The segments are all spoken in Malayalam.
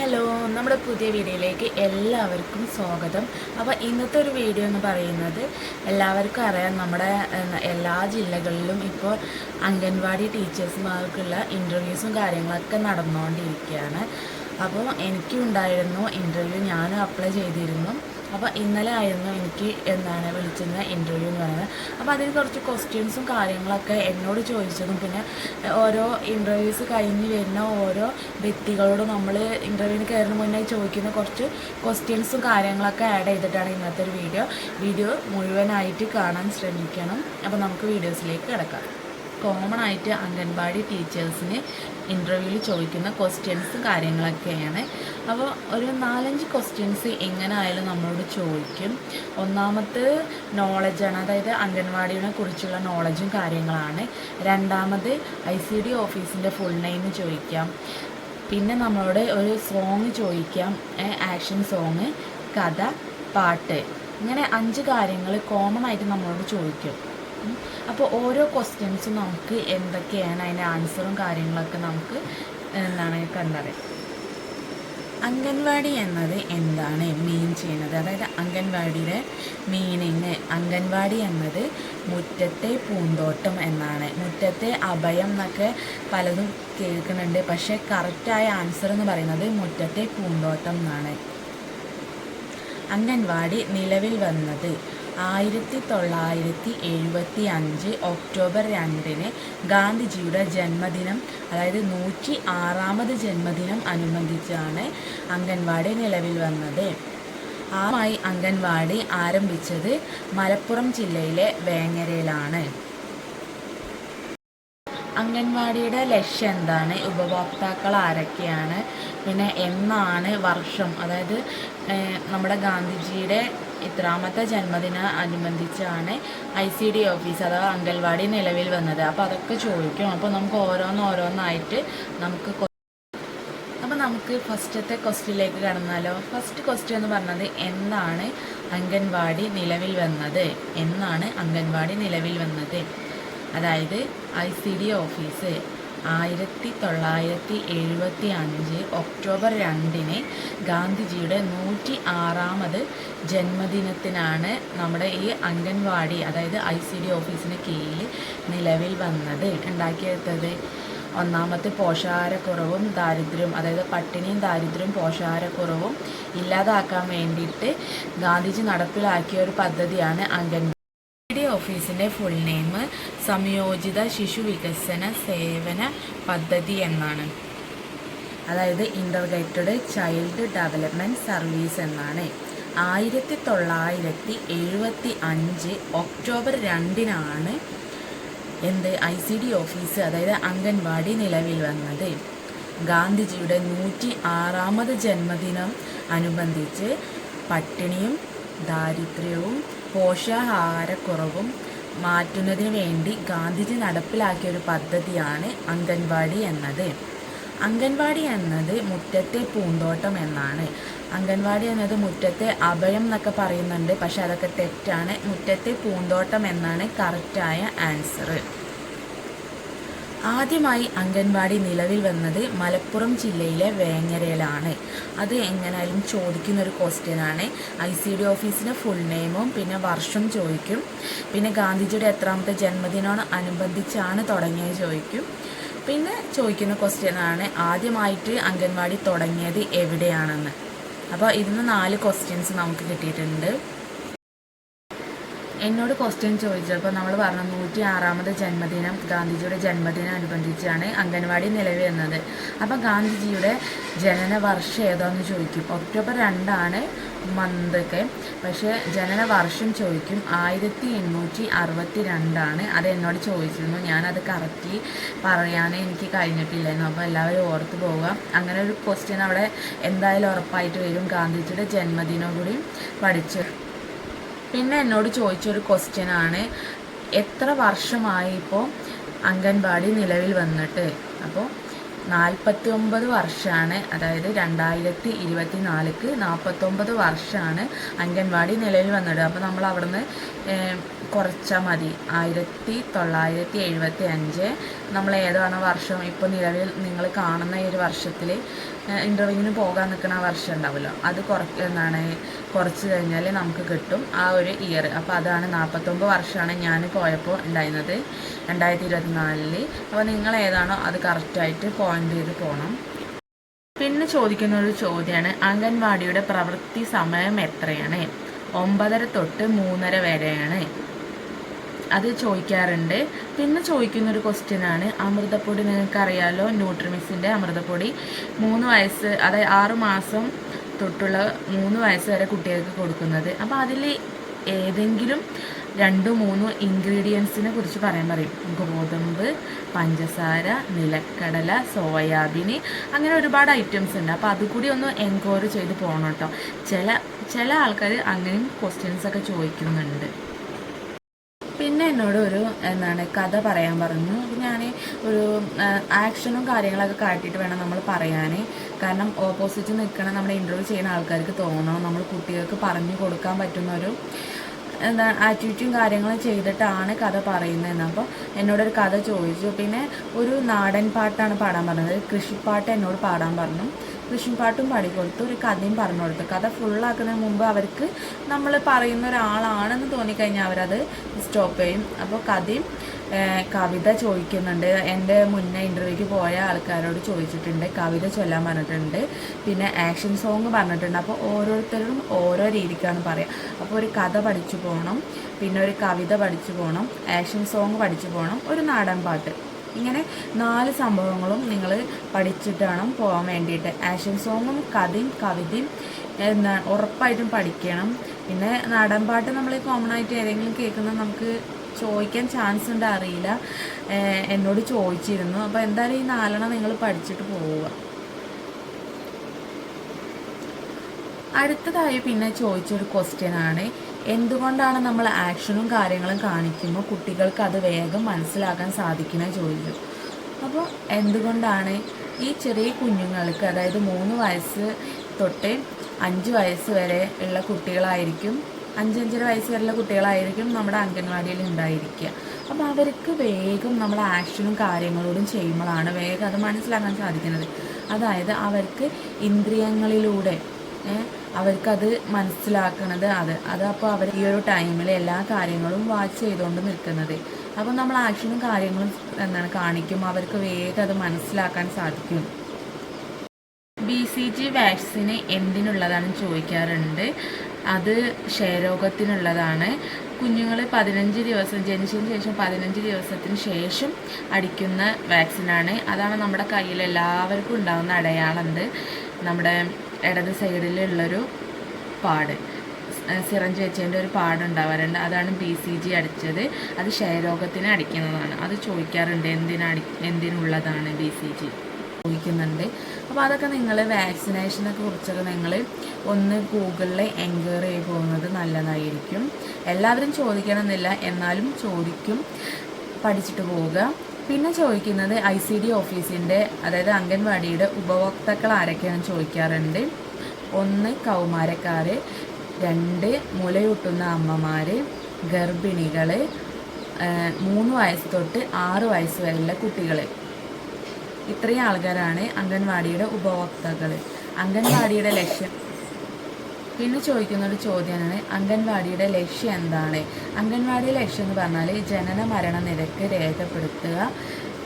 ഹലോ നമ്മുടെ പുതിയ വീഡിയോയിലേക്ക് എല്ലാവർക്കും സ്വാഗതം. അപ്പോൾ ഇന്നത്തെ ഒരു വീഡിയോ എന്ന് പറയുന്നത് എല്ലാവർക്കും അറിയാം നമ്മുടെ എല്ലാ ജില്ലകളിലും ഇപ്പോൾ അംഗൻവാടി ടീച്ചേഴ്സുമാർക്കുള്ള ഇന്റർവ്യൂസും കാര്യങ്ങളൊക്കെ നടന്നുകൊണ്ടിരിക്കുകയാണ്. അപ്പോൾ എനിക്കും ഉണ്ടായിരുന്നു ഇന്റർവ്യൂ ഞാനും അപ്ലൈ ചെയ്തിരുന്നു. അപ്പോൾ ഇന്നലെ ആയിരുന്നു എനിക്ക് എന്താണ് വിളിച്ചിരുന്ന ഇന്റർവ്യൂ എന്ന് പറയുന്നത്. അപ്പോൾ അതിൽ കുറച്ച് ക്വസ്റ്റ്യൻസും കാര്യങ്ങളൊക്കെ എന്നോട് ചോദിച്ചതും പിന്നെ ഓരോ ഇന്റർവ്യൂസ് കഴിഞ്ഞ് വരുന്ന ഓരോ വ്യക്തികളോട് നമ്മൾ ഇന്റർവ്യൂവിന് കയറുന്ന മുന്നേ ചോദിക്കുന്ന കുറച്ച് ക്വസ്റ്റ്യൻസും കാര്യങ്ങളൊക്കെ ആഡ് ചെയ്തിട്ടാണ് ഇന്നത്തെ ഒരു വീഡിയോ വീഡിയോ മുഴുവനായിട്ട് കാണാൻ ശ്രമിക്കണം. അപ്പോൾ നമുക്ക് വീഡിയോസിലേക്ക് കിടക്കാം. കോമൺ ആയിട്ട് അംഗൻവാടി ടീച്ചേഴ്സിന് ഇന്റർവ്യൂവിൽ ചോദിക്കുന്ന ക്വസ്റ്റ്യൻസും കാര്യങ്ങളൊക്കെയാണ്. അപ്പോൾ ഒരു നാലഞ്ച് ക്വസ്റ്റ്യൻസ് എങ്ങനെ ആയാലും നമ്മളോട് ചോദിക്കും. ഒന്നാമത്തെ നോളജാണ് അതായത് അംഗൻവാടിയെ കുറിച്ചുള്ള നോളജും കാര്യങ്ങളാണ്. രണ്ടാമത് ഐ സി ഡി ഓഫീസിന്റെ ഫുൾ നെയിം ചോദിക്കാം. പിന്നെ നമ്മളോട് ഒരു സോങ് ചോദിക്കാം. ആക്ഷൻ സോങ് കഥ പാട്ട്. ഇങ്ങനെ അഞ്ച് കാര്യങ്ങൾ കോമൺ ആയിട്ട് നമ്മളോട് ചോദിക്കും. അപ്പോൾ ഓരോ ക്വസ്റ്റ്യൻസും നമുക്ക് എന്തൊക്കെയാണ് അതിന്റെ ആൻസറും കാര്യങ്ങളൊക്കെ നമുക്ക് എന്താണ് കണ്ടറിയാം. അംഗൻവാടി എന്നത് എന്താണ്? മീൻ ചെയ്യുന്നത്. അതായത് അംഗൻവാടിയുടെ മീനിങ് അംഗൻവാടി എന്നത് മുറ്റത്തെ പൂന്തോട്ടം എന്നാണ്. മുറ്റത്തെ അഭയം എന്നൊക്കെ പലതും കേൾക്കുന്നുണ്ട്. പക്ഷേ കറക്റ്റായ ആൻസർ എന്ന് പറയുന്നത് മുറ്റത്തെ പൂന്തോട്ടം എന്നാണ്. അംഗൻവാടി നിലവിൽ വന്നത് ആയിരത്തി തൊള്ളായിരത്തി എഴുപത്തി അഞ്ച് ഒക്ടോബർ രണ്ടിന് ഗാന്ധിജിയുടെ ജന്മദിനം അതായത് നൂറ്റി ആറാമത് ജന്മദിനം അനുബന്ധിച്ചാണ് അംഗൻവാടി നിലവിൽ വന്നത്. ആമായി അംഗൻവാടി ആരംഭിച്ചത് മലപ്പുറം ജില്ലയിലെ വേങ്ങരയിലാണ്. അംഗൻവാടിയുടെ ലക്ഷ്യം എന്താണ്? ഉപഭോക്താക്കൾ ആരൊക്കെയാണ്? പിന്നെ എന്നാണ് വർഷം? അതായത് നമ്മുടെ ഗാന്ധിജിയുടെ ഇത്രാമത്തെ ജന്മദിന അനുബന്ധിച്ചാണ് ഐ സി ഡി ഓഫീസ് അഥവാ അംഗൻവാടി നിലവിൽ വന്നത്. അപ്പോൾ അതൊക്കെ ചോദിക്കും അപ്പോൾ നമുക്ക് ഓരോന്നോരോന്നായിട്ട് നമുക്ക് അപ്പോൾ നമുക്ക് ഫസ്റ്റത്തെ ക്വസ്റ്റിലേക്ക് കടന്നാലോ? ഫസ്റ്റ് ക്വസ്റ്റ്യൻ എന്ന് പറഞ്ഞത് എന്നാണ് അംഗൻവാടി നിലവിൽ വന്നത്? എന്നാണ് അംഗൻവാടി നിലവിൽ വന്നത്. അതായത് ഐ സി ഡി ഓഫീസ്. ആയിരത്തി തൊള്ളായിരത്തി എഴുപത്തി അഞ്ച് ഒക്ടോബർ രണ്ടിന് ഗാന്ധിജിയുടെ നൂറ്റി ആറാമത് ജന്മദിനത്തിനാണ് നമ്മുടെ ഈ അംഗൻവാടി അതായത് ഐ സി ഡി ഓഫീസിന് കീഴിൽ നിലവിൽ വന്നത്. ഉണ്ടാക്കിയെടുത്തത് ഒന്നാമത്തെ പോഷകാഹാരക്കുറവും ദാരിദ്ര്യവും അതായത് പട്ടിണിയും ദാരിദ്ര്യവും പോഷകാഹാരക്കുറവും ഇല്ലാതാക്കാൻ വേണ്ടിയിട്ട് ഗാന്ധിജി നടപ്പിലാക്കിയ ഒരു പദ്ധതിയാണ് അംഗൻവാടി. ഓഫീസിന്റെ ഫുൾ നെയിം സംയോജിത ശിശു വികസന സേവന പദ്ധതി എന്നാണ്. അതായത് ഇന്റർഗ്രേറ്റഡ് ചൈൽഡ് ഡെവലപ്മെന്റ് സർവീസ് എന്നാണ്. ആയിരത്തി തൊള്ളായിരത്തി എഴുപത്തി അഞ്ച് ഒക്ടോബർ രണ്ടിനാണ് എന്ത് ഐ സി ഡി ഓഫീസ് അതായത് അംഗൻവാടി നിലവിൽ വന്നത്. ഗാന്ധിജിയുടെ നൂറ്റി ആറാമത് ജന്മദിനം അനുബന്ധിച്ച് പട്ടിണിയും ദാരിദ്ര്യവും പോഷകാഹാരക്കുറവും മാറ്റുന്നതിന് വേണ്ടി ഗാന്ധിജി നടപ്പിലാക്കിയ ഒരു പദ്ധതിയാണ് അംഗൻവാടി എന്നത്. അംഗൻവാടി എന്നത് മുറ്റത്തെ പൂന്തോട്ടം എന്നാണ്. അംഗൻവാടി എന്നത് മുറ്റത്തെ അഭയം എന്നൊക്കെ പറയുന്നുണ്ട് പക്ഷെ അതൊക്കെ തെറ്റാണ്. മുറ്റത്തെ പൂന്തോട്ടം എന്നാണ് കറക്റ്റായ ആൻസർ ആദ്യമായി അംഗൻവാടി നിലവിൽ വന്നത് മലപ്പുറം ജില്ലയിലെ വേങ്ങരയിലാണ്. അത് എങ്ങനെയായാലും ചോദിക്കുന്ന ഒരു ക്വസ്റ്റ്യനാണ്. ഐ സി ഡി ഓഫീസിന്റെ ഫുൾ നെയിമും പിന്നെ വർഷം ചോദിക്കും. പിന്നെ ഗാന്ധിജിയുടെ എത്രാമത്തെ ജന്മദിനമാണ് അനുബന്ധിച്ചാണ് തുടങ്ങിയത് ചോദിക്കും. പിന്നെ ചോദിക്കുന്ന ക്വസ്റ്റ്യനാണ് ആദ്യമായിട്ട് അംഗൻവാടി തുടങ്ങിയത് എവിടെയാണെന്ന്? അപ്പോൾ ഇതിന് നാല് ക്വസ്റ്റ്യൻസ് നമുക്ക് കിട്ടിയിട്ടുണ്ട്. എന്നോട് ക്വസ്റ്റ്യൻ ചോദിച്ചപ്പോൾ നമ്മൾ പറഞ്ഞു നൂറ്റി ആറാമത് ജന്മദിനം ഗാന്ധിജിയുടെ ജന്മദിനം അനുബന്ധിച്ചാണ് അംഗൻവാടി നിലവിൽ വന്നത്. അപ്പം ഗാന്ധിജിയുടെ ജനന വർഷം ഏതാന്ന് ചോദിക്കും. ഒക്ടോബർ രണ്ടാണ് മന്തൊക്കെ പക്ഷേ ജനന വർഷം ചോദിക്കും ആയിരത്തി എണ്ണൂറ്റി അറുപത്തി രണ്ടാണ് അത് എന്നോട് ചോദിച്ചിരുന്നു. ഞാനത് കറക്റ്റ് പറയാൻ എനിക്ക് കഴിഞ്ഞിട്ടില്ലായിരുന്നു. അപ്പോൾ എല്ലാവരും ഓർത്ത് പോവുക. അങ്ങനെ ഒരു ക്വസ്റ്റ്യൻ അവിടെ എന്തായാലും ഉറപ്പായിട്ട് വരും. ഗാന്ധിജിയുടെ ജന്മദിനം കൂടി പഠിച്ചു. പിന്നെ എന്നോട് ചോദിച്ചൊരു ക്വസ്റ്റ്യൻ ആണ്. എത്ര വർഷമായി ഇപ്പോൾ അംഗൻവാടി നിലവിൽ വന്നിട്ട്? അപ്പോൾ നാൽപ്പത്തി ഒമ്പത് വർഷമാണ്. അതായത് രണ്ടായിരത്തി ഇരുപത്തി നാലിക്ക് നാൽപ്പത്തൊമ്പത് വർഷമാണ് അംഗൻവാടി നിലവിൽ വന്നിട്ട് അപ്പോൾ നമ്മൾ അവിടുന്ന് കുറച്ചാൽ മതി. ആയിരത്തി തൊള്ളായിരത്തി എഴുപത്തി അഞ്ച് നമ്മൾ ഏതാണ് വർഷം ഇപ്പോൾ നിലവിൽ നിങ്ങൾ കാണുന്ന ഈ ഒരു വർഷത്തിൽ ഇന്റർവ്യൂവിന് പോകാൻ നിൽക്കുന്ന വർഷം ഉണ്ടാവുമല്ലോ. അത് കുറ എന്താണ് കുറച്ച് കഴിഞ്ഞാൽ നമുക്ക് കിട്ടും ആ ഒരു ഇയർ അപ്പോൾ അതാണ് നാൽപ്പത്തൊമ്പത് വർഷമാണ് ഞാൻ പോയപ്പോൾ ഉണ്ടായിരുന്നത് രണ്ടായിരത്തി ഇരുപത്തിനാലിൽ അപ്പോൾ നിങ്ങൾ ഏതാണോ അത് കറക്റ്റായിട്ട് പോയിന്റ് ചെയ്ത് പോകണം പിന്നെ ചോദിക്കുന്ന ഒരു ചോദ്യമാണ് അംഗൻവാടിയുടെ പ്രവൃത്തി സമയം എത്രയാണ്? ഒമ്പതര തൊട്ട് മൂന്നര വരെയാണ്. അത് ചോദിക്കാറുണ്ട്. പിന്നെ ചോദിക്കുന്നൊരു ക്വസ്റ്റ്യനാണ് അമൃതപ്പൊടി നിങ്ങൾക്കറിയാലോ ന്യൂട്രിമിക്സിന്റെ അമൃതപ്പൊടി. മൂന്ന് വയസ്സ് അതായത് ആറ് മാസം തൊട്ടുള്ള മൂന്ന് വയസ്സ് വരെ കുട്ടികൾക്ക് കൊടുക്കുന്നത്. അപ്പോൾ അതിൽ ഏതെങ്കിലും രണ്ടോ മൂന്ന് ഇൻഗ്രീഡിയൻസിനെ കുറിച്ച് പറയാൻ പറയും. ഗോതമ്പ് പഞ്ചസാര നിലക്കടല സോയാബീൻ അങ്ങനെ ഒരുപാട് ഐറ്റംസ് ഉണ്ട്. അപ്പോൾ അതുകൂടി ഒന്ന് എൻക്വയറി ചെയ്ത് പോകണം കേട്ടോ. ചില ചില ആൾക്കാർ അങ്ങനെയും ക്വസ്റ്റ്യൻസൊക്കെ ചോദിക്കുന്നുണ്ട്. പിന്നെ എന്നോട് ഒരു എന്താണ് കഥ പറയാൻ പറഞ്ഞു. ഞാൻ ഒരു ആക്ഷനും കാര്യങ്ങളൊക്കെ കാട്ടിയിട്ട് വേണം നമ്മൾ പറയാൻ കാരണം ഓപ്പോസിറ്റ് നിൽക്കണം നമ്മുടെ ഇന്റർവ്യൂ ചെയ്യുന്ന ആൾക്കാർക്ക് തോന്നണം. നമ്മൾ കുട്ടികൾക്ക് പറഞ്ഞു കൊടുക്കാൻ പറ്റുന്ന ഒരു എന്താ ആക്ടിവിറ്റിയും കാര്യങ്ങളും ചെയ്തിട്ടാണ് കഥ പറയുന്നതെന്ന്. അപ്പോൾ എന്നോടൊരു കഥ ചോദിച്ചു. പിന്നെ ഒരു നാടൻ പാട്ടാണ് പാടാൻ പറഞ്ഞത്. കൃഷിപ്പാട്ട് എന്നോട് പാടാൻ പറഞ്ഞു. കൃഷിപ്പാട്ടും പാടിക്കൊടുത്ത്. ഒരു കഥയും പറഞ്ഞു കൊടുത്തു. കഥ ഫുള്ളാക്കുന്നതിന് മുമ്പ് അവർക്ക് നമ്മൾ പറയുന്ന ഒരാളാണെന്ന് തോന്നിക്കഴിഞ്ഞാൽ അവരത് സ്റ്റോപ്പ് ചെയ്യും. അപ്പോൾ കഥയും കവിത ചോദിക്കുന്നുണ്ട്. എന്റെ മുന്നേ ഇന്റർവ്യൂക്ക് പോയ ആൾക്കാരോട് ചോദിച്ചിട്ടുണ്ട്. കവിത ചൊല്ലാൻ പറഞ്ഞിട്ടുണ്ട്. പിന്നെ ആക്ഷൻ സോങ് പറഞ്ഞിട്ടുണ്ട്. അപ്പോൾ ഓരോരുത്തരും ഓരോ രീതിക്കാണ് പറയുക അപ്പോൾ ഒരു കഥ പഠിച്ചു പോകണം പിന്നെ ഒരു കവിത പഠിച്ചു പോകണം ആക്ഷൻ സോങ് പഠിച്ചു പോകണം ഒരു നാടൻ പാട്ട്. ഇങ്ങനെ നാല് സംഭവങ്ങളും നിങ്ങൾ പഠിച്ചിട്ട് വേണം പോകാൻ വേണ്ടിയിട്ട്. ആക്ഷൻ സോങ്ങും കഥയും കവിതയും എന്താ ഉറപ്പായിട്ടും പഠിക്കണം. പിന്നെ നാടൻ പാട്ട് നമ്മൾ കോമൺ ആയിട്ട് ഏതെങ്കിലും കേൾക്കുന്ന നമുക്ക് ചോദിക്കാൻ ചാൻസ് ഉണ്ട് അറിയില്ല. എന്നോട് ചോദിച്ചിരുന്നു. അപ്പോൾ എന്തായാലും ഈ നാലെണ്ണം നിങ്ങൾ പഠിച്ചിട്ട് പോവുക. അടുത്തതായി പിന്നെ ചോദിച്ചൊരു ക്വസ്റ്റ്യൻ ആണ്. എന്തുകൊണ്ടാണ് നമ്മൾ ആക്ഷനും കാര്യങ്ങളും കാണിക്കുമ്പോൾ കുട്ടികൾക്ക് അത് വേഗം മനസ്സിലാക്കാൻ സാധിക്കുന്ന ചോദിച്ചു അപ്പോൾ എന്തുകൊണ്ടാണ് ഈ ചെറിയ കുഞ്ഞുങ്ങൾക്ക് അതായത് മൂന്ന് വയസ്സ് തൊട്ട് അഞ്ച് വയസ്സ് വരെ ഉള്ള കുട്ടികളായിരിക്കും അഞ്ചഞ്ചര വയസ്സ് വരെയുള്ള കുട്ടികളായിരിക്കും നമ്മുടെ അംഗൻവാടിയിൽ ഉണ്ടായിരിക്കുക. അപ്പോൾ അവർക്ക് വേഗം നമ്മൾ ആക്ഷനും കാര്യങ്ങളോടും ചെയ്യുമ്പോഴാണ് വേഗം അത് മനസ്സിലാക്കാൻ സാധിക്കുന്നത്. അതായത് അവർക്ക് ഇന്ദ്രിയങ്ങളിലൂടെ അവർക്കത് മനസ്സിലാക്കണത് അത്. അതപ്പോൾ അവർ ഈ ഒരു ടൈമിൽ എല്ലാ കാര്യങ്ങളും വാച്ച് ചെയ്തുകൊണ്ട് നിൽക്കുന്നത്. അപ്പോൾ നമ്മൾ ആക്ഷനും കാര്യങ്ങളും എന്താണ് കാണിക്കും അവർക്ക് വേഗം അത് മനസ്സിലാക്കാൻ സാധിക്കും. ബി സി ജി വാക്സിന് എന്തിനുള്ളതാണെന്ന് ചോദിക്കാറുണ്ട്. അത് ക്ഷയരോഗത്തിനുള്ളതാണ്. കുഞ്ഞുങ്ങൾ പതിനഞ്ച് ദിവസം ജനിച്ചതിന് ശേഷം പതിനഞ്ച് ദിവസത്തിന് ശേഷം അടിക്കുന്ന വാക്സിനാണ് അതാണ് നമ്മുടെ കയ്യിൽ എല്ലാവർക്കും ഉണ്ടാകുന്ന അടയാളം. നമ്മുടെ ഇടത് സൈഡിലുള്ളൊരു പാട്. സിറഞ്ച് വെച്ചതിന്റെ ഒരു പാടുണ്ടാവാറുണ്ട് അതാണ് ബി സി ജി അടിച്ചത്. അത് ക്ഷയരോഗത്തിന് അടിക്കുന്നതാണ്. അത് ചോദിക്കാറുണ്ട് എന്തിനടി എന്തിനുള്ളതാണ് ബി സി ജി ചോദിക്കുന്നുണ്ട്. അപ്പോൾ അതൊക്കെ നിങ്ങൾ വാക്സിനേഷനെ കുറിച്ചൊക്കെ നിങ്ങൾ ഒന്ന് ഗൂഗിളിൽ എൻക്വയറി ചെയ്ത് പോകുന്നത് നല്ലതായിരിക്കും. എല്ലാവരും ചോദിക്കണമെന്നില്ല എന്നാലും ചോദിക്കും. പഠിച്ചിട്ട് പോവുക. പിന്നെ ചോദിക്കുന്നത് ഐ സി ഡി ഓഫീസിന്റെ അതായത് അംഗൻവാടിയുടെ ഉപഭോക്താക്കൾ ആരൊക്കെയാണെന്ന് ചോദിക്കാറുണ്ട്. ഒന്ന് കൗമാരക്കാർ രണ്ട് മുലയൂട്ടുന്ന അമ്മമാർ ഗർഭിണികൾ മൂന്ന് വയസ്സ് തൊട്ട് ആറ് വയസ്സ് വരെയുള്ള കുട്ടികൾ ഇത്രയും ആൾക്കാരാണ് അംഗൻവാടിയുടെ ഉപഭോക്താക്കൾ അംഗൻവാടിയുടെ ലക്ഷ്യം പിന്നെ ചോദിക്കുന്ന ഒരു ചോദ്യമാണ് അംഗൻവാടിയുടെ ലക്ഷ്യം എന്താണ്? അംഗൻവാടിയുടെ ലക്ഷ്യം എന്ന് പറഞ്ഞാൽ ജനന മരണ നിരക്ക് രേഖപ്പെടുത്തുക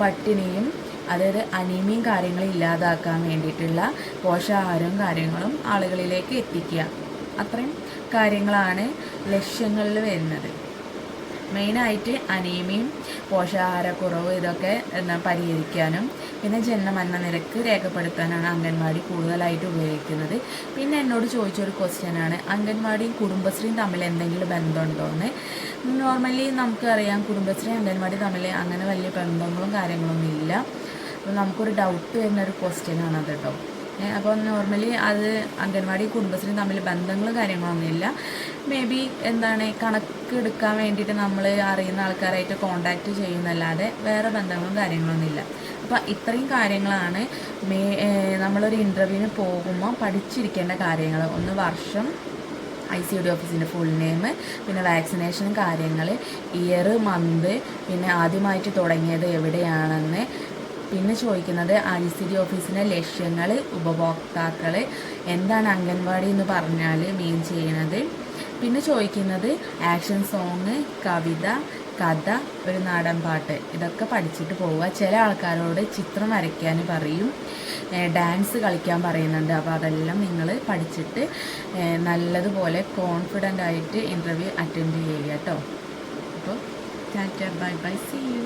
പട്ടിണിയും അതായത് അനീമിയും കാര്യങ്ങളും ഇല്ലാതാക്കാൻ വേണ്ടിയിട്ടുള്ള പോഷകാഹാരവും കാര്യങ്ങളും ആളുകളിലേക്ക് എത്തിക്കുക. അത്രയും കാര്യങ്ങളാണ് ലക്ഷ്യങ്ങളിൽ വരുന്നത്. മെയിനായിട്ട് അനീമിയും പോഷകാഹാരക്കുറവ് ഇതൊക്കെ എന്താ പരിഹരിക്കാനും പിന്നെ ജനനമരണ നിരക്ക് രേഖപ്പെടുത്താനാണ് അംഗൻവാടി കൂടുതലായിട്ട് ഉപയോഗിക്കുന്നത്. പിന്നെ എന്നോട് ചോദിച്ചൊരു ക്വസ്റ്റ്യനാണ് അംഗൻവാടിയും കുടുംബശ്രീയും തമ്മിൽ എന്തെങ്കിലും ബന്ധമുണ്ടോ എന്ന് നോർമലി നമുക്കറിയാം കുടുംബശ്രീ അംഗൻവാടി തമ്മിൽ അങ്ങനെ വലിയ ബന്ധങ്ങളും കാര്യങ്ങളൊന്നും ഇല്ല. അപ്പോൾ നമുക്കൊരു ഡൗട്ട് വരുന്ന ഒരു ക്വസ്റ്റ്യനാണ് അത് കേട്ടോ അപ്പോൾ നോർമലി അത് അംഗൻവാടി കുടുംബശ്രീ തമ്മിൽ ബന്ധങ്ങളും കാര്യങ്ങളൊന്നുമില്ല മേ ബി എന്താണ് കണക്കെടുക്കാൻ വേണ്ടിയിട്ട് നമ്മൾ അറിയുന്ന ആൾക്കാരായിട്ട് കോണ്ടാക്ട് ചെയ്യുന്നല്ലാതെ വേറെ ബന്ധങ്ങളും കാര്യങ്ങളൊന്നുമില്ല അപ്പോൾ ഇത്രയും കാര്യങ്ങളാണ് മേ നമ്മളൊരു ഇന്റർവ്യൂവിന് പോകുമ്പോൾ പഠിച്ചിരിക്കേണ്ട കാര്യങ്ങൾ. ഒന്ന് വർഷം ഐ സി ഡി ഓഫീസിന്റെ ഫുൾ നെയിം പിന്നെ വാക്സിനേഷൻ കാര്യങ്ങൾ ഇയർ മന്ത് പിന്നെ ആദ്യമായിട്ട് തുടങ്ങിയത് എവിടെയാണെന്ന് പിന്നെ ചോദിക്കുന്നത് ഐസിഡി ഓഫീസിന്റെ ലക്ഷ്യങ്ങൾ ഉപഭോക്താക്കൾ എന്താണ് അംഗൻവാടി എന്ന് പറഞ്ഞാൽ മീൻ ചെയ്യണത്. പിന്നെ ചോദിക്കുന്നത് ആക്ഷൻ സോങ് കവിത കഥ ഒരു നാടൻ പാട്ട് ഇതൊക്കെ പഠിച്ചിട്ട് പോവുക. ചില ആൾക്കാരോട് ചിത്രം വരയ്ക്കാൻ പറയും ഡാൻസ് കളിക്കാൻ പറയുന്നുണ്ട്. അപ്പോൾ അതെല്ലാം നിങ്ങൾ പഠിച്ചിട്ട് നല്ലതുപോലെ കോൺഫിഡന്റ് ആയിട്ട് ഇന്റർവ്യൂ അറ്റൻഡ് ചെയ്യുക കേട്ടോ അപ്പോൾ ബൈ ബൈ സി യു